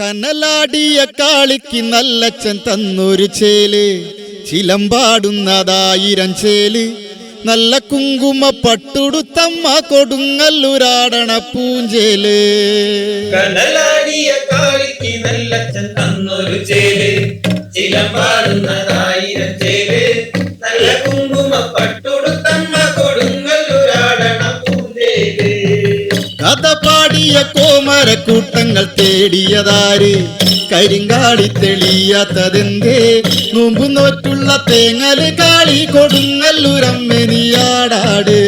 കനലാടിയ കാളിക്ക് നല്ലച്ചൻ തന്നൊരു ചേൽ. ചിലമ്പാടുന്നതായിരം ചേൽ. നല്ല കുങ്കുമ പട്ടുടുത്തമ്മ കൊടുങ്ങല്ലൂരാടണ പൂഞ്ചേൽ. കനലാടിയ കാളിക്ക് നല്ലച്ചൻ തന്നൊരു ചേൽ. ചിലമ്പാടുന്നതായിരം കഥ പാടിയ കോമര കൂട്ടങ്ങൾ തേടിയതാര്? കരിങ്കാളി തെളിയാത്തതെന്തേ? നോമ്പു നോറ്റുള്ള തേങ്ങൽ കാളി കൊടുങ്ങല്ലൂരമ്മനിയാടാട്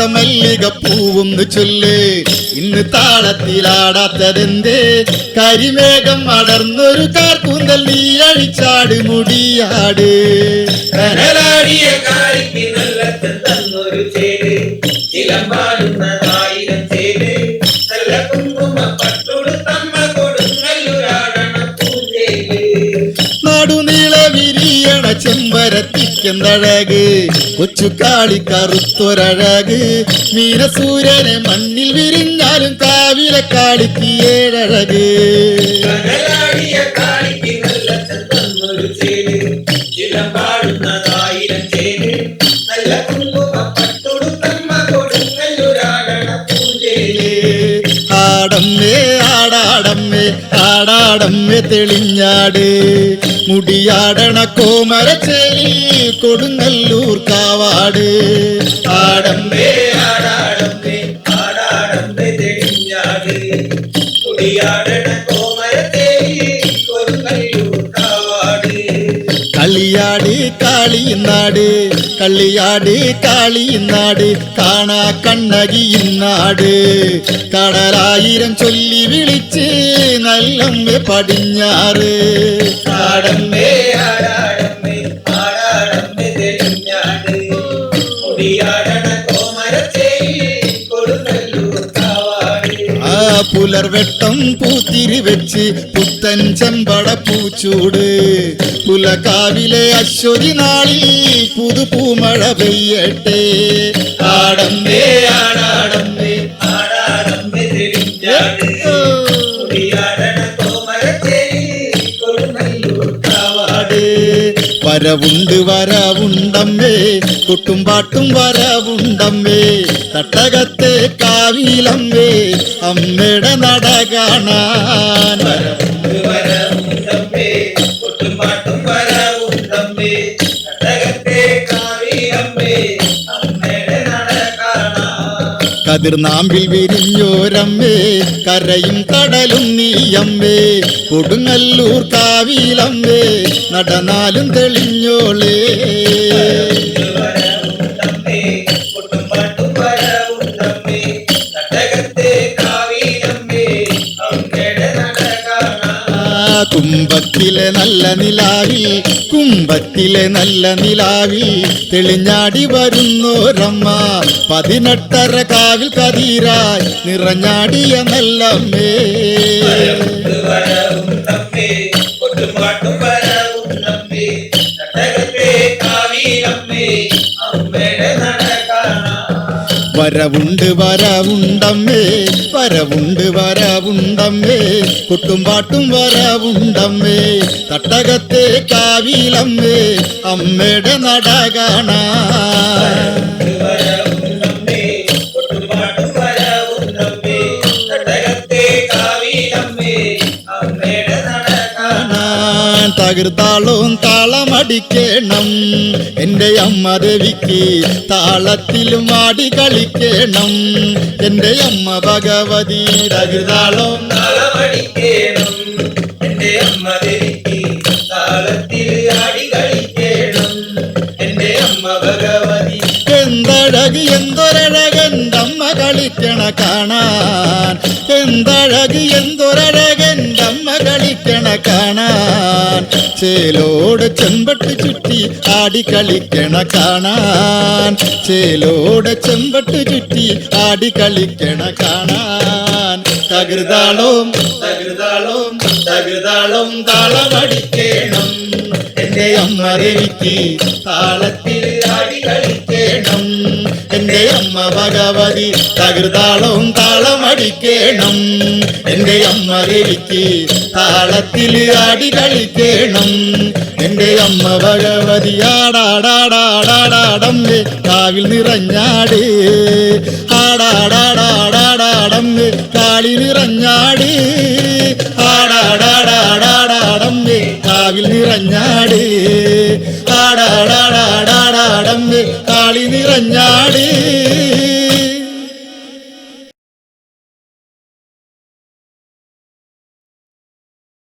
വാടാത്ത മല്ലിക പൂവും ചൊല്ല്. ഇന്ന് താളത്തിലാടാത്തതെന്തേ? കരിമേഘം അടർന്നൊരു കാർക്കൂന്തൽ നീ അഴിച്ചാട് മുടിയാട്. കനലാടിയ കാളിക്ക് നല്ല ചിലമ്പാടുന്നതായിരം ചെമ്പരത്തിക്കെന്തഴക് കൊച്ചുകാളി കറുത്തൊരഴക്. മീനസൂര്യനെ മണ്ണിൽ വിരിഞ്ഞാലും കാവിലെ കാളിക്ക് ഏഴഴക്. ആടാടമ്മേ ആടാടമ്മേ തെളിഞ്ഞാട്. മുടിയാടണ കോമരച്ചേരി കൊടുങ്ങല്ലൂർ കാവാട്. ആടമ്മേ ആടാടമ്മേ ആടാടമ്മേ തെളിഞ്ഞാട്. കുടിയാടണ കളിയാട് കാളിനാട് കളിയാട് കാണാ കണ്ണകിയിന്നാട്. കടലായിരം ചൊല്ലി വിളിച്ച് നല്ലമ്മ പടിഞ്ഞാറ്. ആടമ്പേ പുലർവെട്ടം പൂത്തിരി വെച്ച് പുത്തൻ ചെമ്പട പൂച്ചൂട്. പുലകാവിലെ അശ്വതി നാളിൽ പുതുപൂമഴ പെയ്യട്ടെ. വരവുണ്ട് വരവുണ്ടമ്മേ. കൊട്ടും പാട്ടും വരവുണ്ടമ്മേ. തട്ടകത്തെ കാവിലമ്മേ. അമ്മയുടെ നട കാണാൻ. കതിർനാമ്പിൽ വിരിഞ്ഞോരമ്മേ. കരയും കടലും നീയമ്മേ. കൊടുങ്ങല്ലൂർ കാവിലമ്മേ. നടനാലും തെളിഞ്ഞോളേ. കുംഭത്തിലെ നല്ല നിലാവിൽ കുംഭത്തിലെ നല്ല നിലാവിൽ തെളിഞ്ഞാടി വരുന്നോരമ്മ പതിനെട്ടര കാവിൽ കതീരായി നിറഞ്ഞാടിയ നല്ലമ്മേ. വരവുണ്ട് വരവുണ്ടമ്മേ. വരവുണ്ട് വരവുണ്ടമ്മേ. കൊട്ടും പാട്ടും വരവുണ്ടമ്മേ. തട്ടകത്തെ കാവിലമ്മേ. അമ്മയുടെ നട കാണാൻ കാണാൻ തകർത്താളവും താളമടിക്കണം. എന്റെ അമ്മ ദേവിക്ക് താളത്തിലും ആടി കളിക്കണം. എന്റെ അമ്മ ഭഗവതി തകർത്താളും താളമടിക്കേണം. എന്റെ അമ്മ ദേവിക്ക് താളത്തിൽ ആടി കളിക്കണം. എന്റെ അമ്മ ഭഗവതി എന്തഴക് എന്തൊരഴകന്റമ്മ കളിക്കണ കാണാൻ. എന്തഴക് എന്തൊരഴകന്റമ്മ കളിക്കണ കാണാൻ. കാണാൻ. ചേലോട് ചെമ്പട്ട് ചുറ്റി ആടി കളിക്കണ കാണാൻ. ചേലോട് ചെമ്പട്ട് ചുറ്റി ആടി കളിക്കണ കാണാൻ. തകൃതാളും തകൃതാളും തകൃതാളും താളമടിക്കേണം. എന്റെ അമ്മ എനിക്ക് താളത്തിൽ ആടി കളിക്കേണം. എന്റെ അമ്മ ഭഗവതി തകൃതാളവും താളമടിക്കേണം. എന്റെ അമ്മ രവിക്ക് താളത്തിൽ ആടി കളിക്കേണം. എന്റെ അമ്മ ഭഗവതി ആടാടാടാടാടാടമ്മേ കാവിൽ നിറഞ്ഞാട്. ആടാടാടാടാടാടമ്മേ കാളി നിറഞ്ഞാടേ. നിറഞ്ഞാടേ. ആടാടാടാടാടമ്മേ